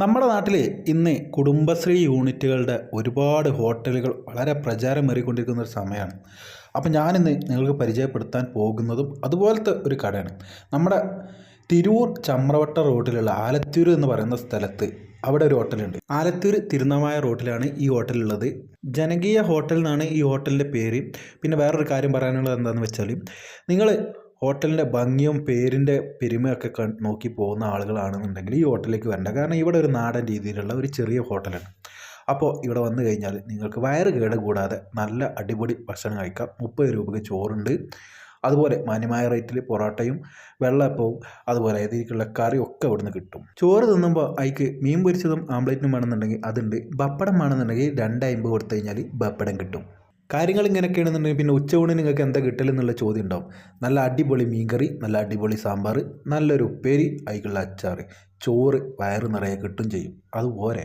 നമ്മുടെ നാട്ടിൽ ഇന്ന് കുടുംബശ്രീ യൂണിറ്റുകളുടെ ഒരുപാട് ഹോട്ടലുകൾ വളരെ പ്രചാരമേറിക്കൊണ്ടിരിക്കുന്ന ഒരു സമയമാണ്. അപ്പോൾ ഞാനിന്ന് നിങ്ങൾക്ക് പരിചയപ്പെടുത്താൻ പോകുന്നതും അതുപോലത്തെ ഒരു കടയാണ്. നമ്മുടെ തിരൂർ ചമ്രവട്ട റോഡിലുള്ള ആലത്തൂർ എന്ന് പറയുന്ന സ്ഥലത്ത് അവിടെ ഒരു ഹോട്ടലുണ്ട്. ആലത്തൂർ തിരുനമായ റോട്ടിലാണ് ഈ ഹോട്ടലുള്ളത്. ജനകീയ ഹോട്ടൽ എന്നാണ് ഈ ഹോട്ടലിന്റെ പേര്. പിന്നെ വേറൊരു കാര്യം പറയാനുള്ളത് എന്താണെന്ന് വെച്ചാൽ നിങ്ങൾ ഹോട്ടലിന്റെ ഭംഗിയും പേരിന്റെ പെരുമയൊക്കെ നോക്കി പോകുന്ന ആളുകളാണെന്നുണ്ടെങ്കിൽ ഈ ഹോട്ടലിലേക്ക് വരണ്ട. കാരണം ഇവിടെ ഒരു നാടൻ രീതിയിലുള്ള ഒരു ചെറിയ ഹോട്ടലാണ്. അപ്പോൾ ഇവിടെ വന്നു കഴിഞ്ഞാൽ നിങ്ങൾക്ക് വയറ് കേട് കൂടാതെ നല്ല അടിപൊളി ഭക്ഷണം കഴിക്കാം. മുപ്പത് രൂപയ്ക്ക് ചോറുണ്ട്. അതുപോലെ മാന്യമായ റേറ്റിൽ പൊറോട്ടയും വെള്ളപ്പവും അതുപോലെ ഇതിലേക്കുള്ള കറിയും ഒക്കെ ഇവിടുന്ന് കിട്ടും. ചോറ് തിന്നുമ്പോൾ അതിക്ക് മീൻ പൊരിച്ചതും ആംപ്ലേറ്റും വേണമെന്നുണ്ടെങ്കിൽ അതുണ്ട്. ബപ്പടം വേണമെന്നുണ്ടെങ്കിൽ രണ്ട് അമ്പത് കൊടുത്തു കഴിഞ്ഞാൽ ബപ്പടം കിട്ടും. കാര്യങ്ങൾ ഇങ്ങനെയൊക്കെയാണെന്നുണ്ടെങ്കിൽ പിന്നെ ഉച്ചയൂണിന് നിങ്ങൾക്ക് എന്താ കിട്ടലെന്നുള്ള ചോദ്യം ഉണ്ടാവും നല്ല അടിപൊളി മീൻകറി നല്ല അടിപൊളി സാമ്പാർ നല്ലൊരു ഉപ്പേരി അതിക്കുള്ള അച്ചാർ ചോറ് വയറ് നിറയെ കിട്ടും ചെയ്യും. അതുപോലെ